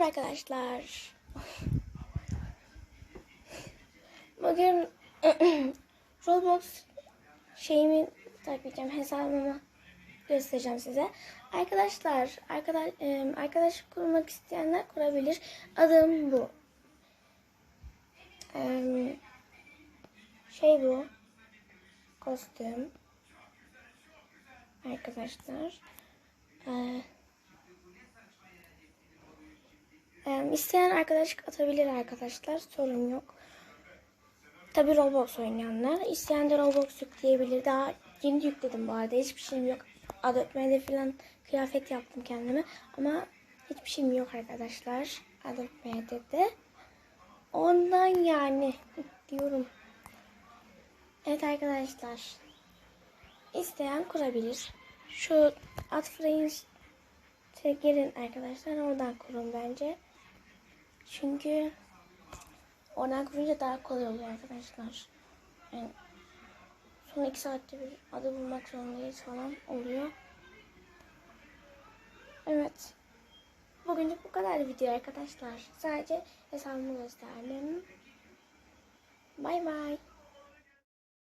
arkadaşlar. Bugün Roblox şeyimi takmayacağım hesabımı göstereceğim size. Arkadaşlar, arkadaş e, arkadaş kurmak isteyenler kurabilir. Adım bu. E, şey bu. Kostüm. Arkadaşlar. Eee Ee, isteyen arkadaş atabilir arkadaşlar. Sorun yok. Tabi Roblox oynayanlar. İsteyen de Roblox yükleyebilir. Daha yeni yükledim bu arada. Hiçbir şeyim yok. Adobe falan kıyafet yaptım kendime. Ama hiçbir şeyim yok arkadaşlar. Adobe Ondan yani diyorum. Evet arkadaşlar. İsteyen kurabilir. Şu at frames girin arkadaşlar. Oradan kurun bence. Çünkü oradan kurunca daha kolay oluyor arkadaşlar. Yani son iki saatte bir adı bulmak zorundayız falan oluyor. Evet. Bugünlük bu kadar video arkadaşlar. Sadece hesabımı gösterdim. Bay bay.